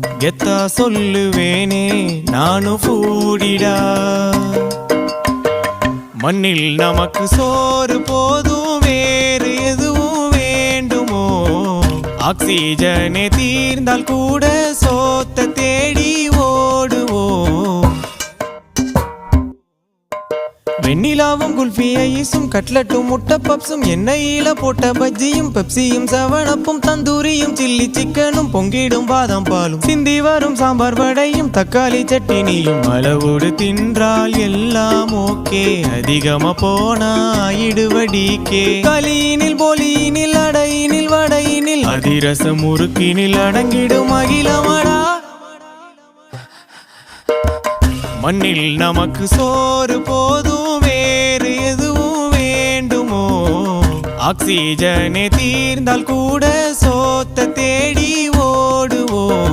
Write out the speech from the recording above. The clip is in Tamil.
கெத்தா சொல்லுவேனே நானும் பூடிடா மண்ணில் நமக்கு சோறு போதும் வேறு எதுவும் வேண்டுமோ? ஆக்சிஜனே தீர்ந்தால் கூட சோத்த தேடி வெண்ணிலாவும் குல்ஃபி ஐஸும் கட்லட்டும் முட்டை பப்ஸும் எண்ணெயில போட்ட பஜ்ஜியும் பெப்சியும் செவனப்பும் தந்தூரியும் சில்லி சிக்கனும் பொங்கிடும் பாதாம் பாலும் சிந்தி வரும் சாம்பார் வடையும் தக்காளி சட்டினியும். அளவோடு தின்றால் எல்லாம் ஓகே. அதிகமா போனா இடுவடிக்கே. களியினில் போலியினில் அடையினில் வடையினில் அதிரசம் முறுக்கினில் அடங்கிடும் அகிலமடா. மண்ணில் நமக்கு சோறு போதும். ஆக்சிஜனை தீர்ந்தால் கூட